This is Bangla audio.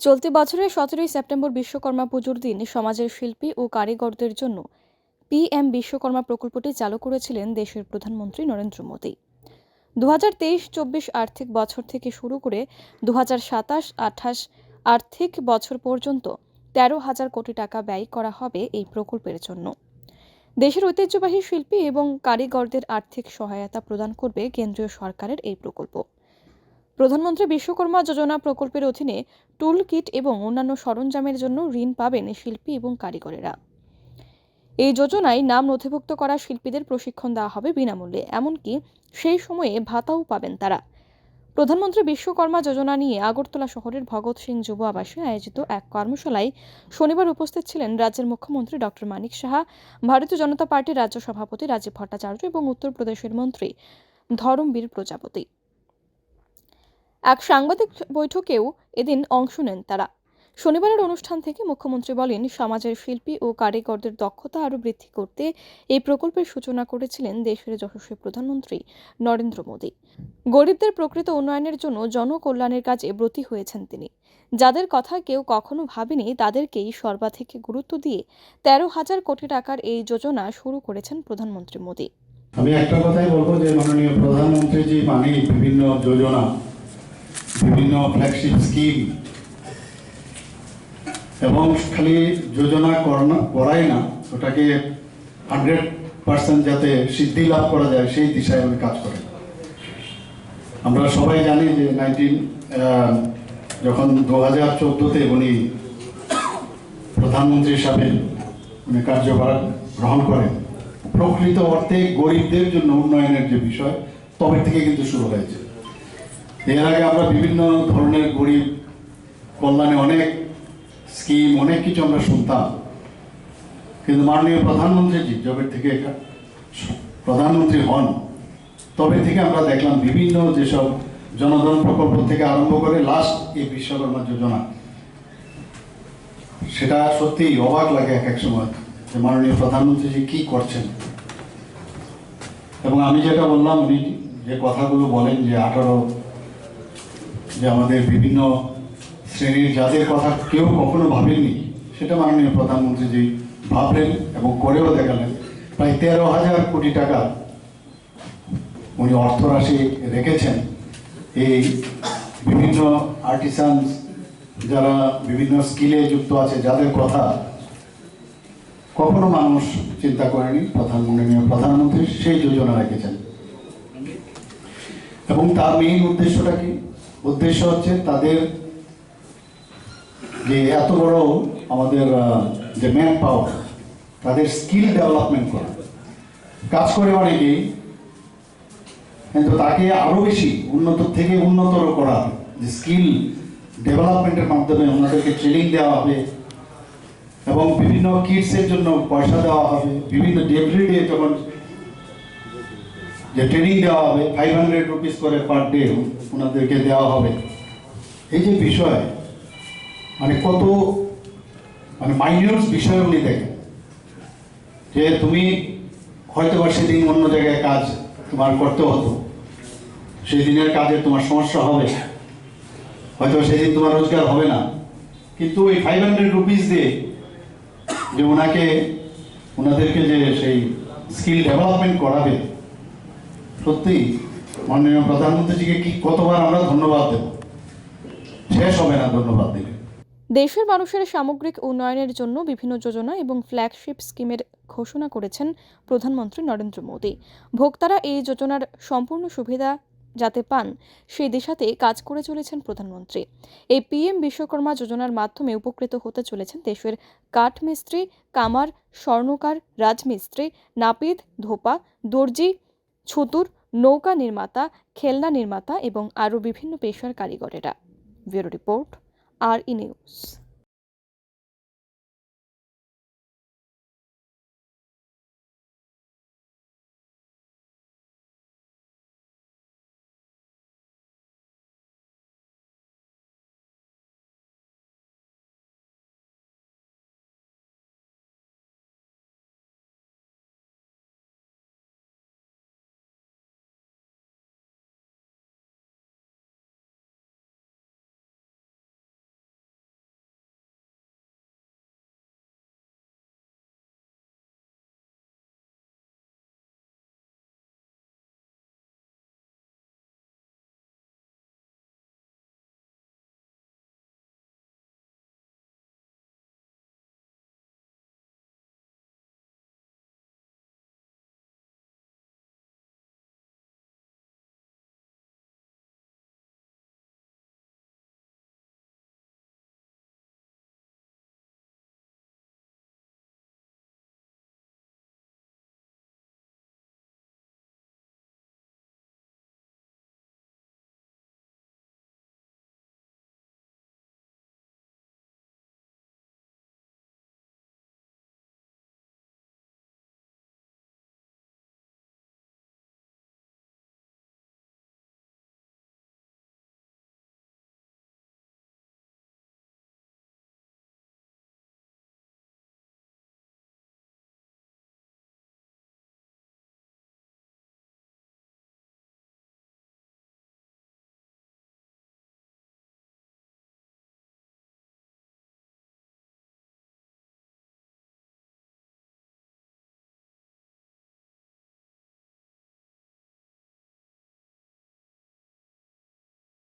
চলতি বছরের সতেরোই সেপ্টেম্বর বিশ্বকর্মা পুজোর দিন সমাজের শিল্পী ও কারিগরদের জন্য পিএম বিশ্বকর্মা প্রকল্পটি চালু করেছিলেন দেশের প্রধানমন্ত্রী নরেন্দ্র মোদী। দু হাজার তেইশ চব্বিশ আর্থিক বছর থেকে শুরু করে দু হাজার সাতাশ আঠাশ আর্থিক বছর পর্যন্ত তেরো হাজার কোটি টাকা ব্যয় করা হবে এই প্রকল্পের জন্য। দেশের ঐতিহ্যবাহী শিল্পী এবং কারিগরদের আর্থিক সহায়তা প্রদান করবে কেন্দ্রীয় সরকারের এই প্রকল্প। প্রধানমন্ত্রী বিশ্বকর্মা যোজনা প্রকল্পের অধীনে টুল কিট এবং অন্যান্য সরঞ্জামের জন্য ঋণ পাবেন শিল্পী এবং কারিগরেরা। এই যোজনায় নাম নথিভুক্ত করা শিল্পীদের প্রশিক্ষণ দেওয়া হবে বিনামূল্যে, এমনকি সেই সময়ে ভাতাও পাবেন তারা। প্রধানমন্ত্রী বিশ্বকর্মা যোজনা নিয়ে আগরতলা শহরের ভগৎ সিং যুব আবাসে আয়োজিত এক কর্মশালায় শনিবার উপস্থিত ছিলেন রাজ্যের মুখ্যমন্ত্রী ডক্টর মানিক সাহা, ভারতীয় জনতা পার্টির রাজ্য সভাপতি রাজীব ভট্টাচার্য এবং উত্তরপ্রদেশের মন্ত্রী ধরমবীর প্রজাপতি। এক সাংবাদিক বৈঠকেও এদিন অংশ নেন তারা। শনিবারের অনুষ্ঠান থেকে মুখ্যমন্ত্রী বলেন, সমাজের শিল্পী ও কারিগরদের দক্ষতা আরও বৃদ্ধি করতে এই প্রকল্পের সূচনা করেছিলেন দেশের যশস্বী প্রধানমন্ত্রী নরেন্দ্র মোদী। গরিবদের প্রকৃত উন্নয়নের জন্য জনকল্যাণের কাজে ব্রতী হয়েছেন তিনি। যাদের কথা কেউ কখনো ভাবেনি, তাদেরকেই সর্বাধিক গুরুত্ব দিয়ে তেরো হাজার কোটি টাকার এই যোজনা শুরু করেছেন প্রধানমন্ত্রী মোদী। আমি একটা কথাই বলব যে, মাননীয় প্রধানমন্ত্রীজি মানে বিভিন্ন যোজনা বিভিন্ন ফ্ল্যাগশিপ স্কিম এবং খালি যোজনা করাই না, ওটাকে হান্ড্রেড পার্সেন্ট যাতে সিদ্ধি লাভ করা যায়, সেই দিশায় উনি কাজ করেন আমরা সবাই জানি যে নাইনটিন যখন দু হাজার চোদ্দোতে উনি প্রধানমন্ত্রী হিসাবে উনি কার্যভার গ্রহণ করেন, প্রকৃত অর্থে গরিবদের জন্য উন্নয়নের যে বিষয়, তবে থেকে কিন্তু শুরু হয়েছে। এর আগে আমরা বিভিন্ন ধরনের গরিব কল্যাণে অনেক স্কিম অনেক কিছু আমরা শুনতাম। কিন্তু মাননীয় প্রধানমন্ত্রীজি যবে থেকে প্রধানমন্ত্রী হন, তবে থেকে আমরা দেখলাম বিভিন্ন যেসব জনধন প্রকল্প থেকে আরম্ভ করে লাস্ট এই বিশ্বকর্মা যোজনা, সেটা সত্যিই অবাক লাগে এক এক সময় যে মাননীয় প্রধানমন্ত্রীজি কি করছেন। এবং আমি যেটা বললাম, উনি যে কথাগুলো বলেন যে আঠারো যে আমাদের বিভিন্ন শ্রেণির যাদের কথা কেউ কখনো ভাবেননি, সেটা মাননীয় প্রধানমন্ত্রীজি ভাবলেন এবং করেও দেখালেন। প্রায় তেরো হাজার কোটি টাকা উনি অর্থরাশি রেখেছেন। এই বিভিন্ন আর্টিসান যারা বিভিন্ন স্কিলে যুক্ত আছে, যাদের কথা কখনো মানুষ চিন্তা করেনি প্রধানমন্ত্রী প্রধানমন্ত্রী সেই যোজনা রেখেছেন। এবং তার মেইন উদ্দেশ্যটা কি? উদ্দেশ্য হচ্ছে তাদের যে এত বড় আমাদের যে ম্যান পাওয়ার তাদের স্কিল ডেভেলপমেন্ট করা। কাজ করে অনেকেই কিন্তু তাকে আরও বেশি উন্নত, থেকে উন্নতর করা, যে স্কিল ডেভেলপমেন্টের মাধ্যমে ওনাদেরকে ট্রেনিং দেওয়া হবে, এবং বিভিন্ন কিটসের জন্য পয়সা দেওয়া হবে, বিভিন্ন এভরি ডে যখন যে ট্রেনিং দেওয়া হবে ফাইভ হান্ড্রেড রুপিস করে পার ডে ওনাদেরকে দেওয়া হবে। এই যে বিষয় মানে কত মানে মাইনিউট বিষয় উনি দেখেন যে তুমি হয়তো বা সেদিন অন্য জায়গায় কাজ তোমার করতে হতো। সেই দিনের কাজে তোমার সমস্যা হবে। হয়তো সেদিন তোমার রোজগার হবে না। কিন্তু ওই ফাইভ হান্ড্রেড রুপিস দিয়ে যে ওনাকে, ওনাদেরকে যে সেই স্কিল ডেভেলপমেন্ট করাবে সত্যি মাননীয় প্রধানমন্ত্রীজিকে কি কতবার আমরা ধন্যবাদ দেব? শেষ হবে না ধন্যবাদ দিলে। দেশের মানুষের সামগ্রিক উন্নয়নের জন্য বিভিন্ন যোজনা এবং ফ্ল্যাগশিপ স্কিমের ঘোষণা করেছেন প্রধানমন্ত্রী নরেন্দ্র মোদী। ভোক্তারা এই যোজনার সম্পূর্ণ সুবিধা যাতে পান, সেই দিশাতে কাজ করে চলেছেন প্রধানমন্ত্রী। এই পিএম বিশ্বকর্মা যোজনার মাধ্যমে উপকৃত হতে চলেছেন দেশের কাঠমিস্ত্রি, কামার, স্বর্ণকার, রাজমিস্ত্রি, নাপিত, ধোপা, দর্জি ছুতুর, নৌকা নির্মাতা, খেলনা নির্মাতা এবং আরও বিভিন্ন পেশার কারিগরেরা। Bureau report R E news.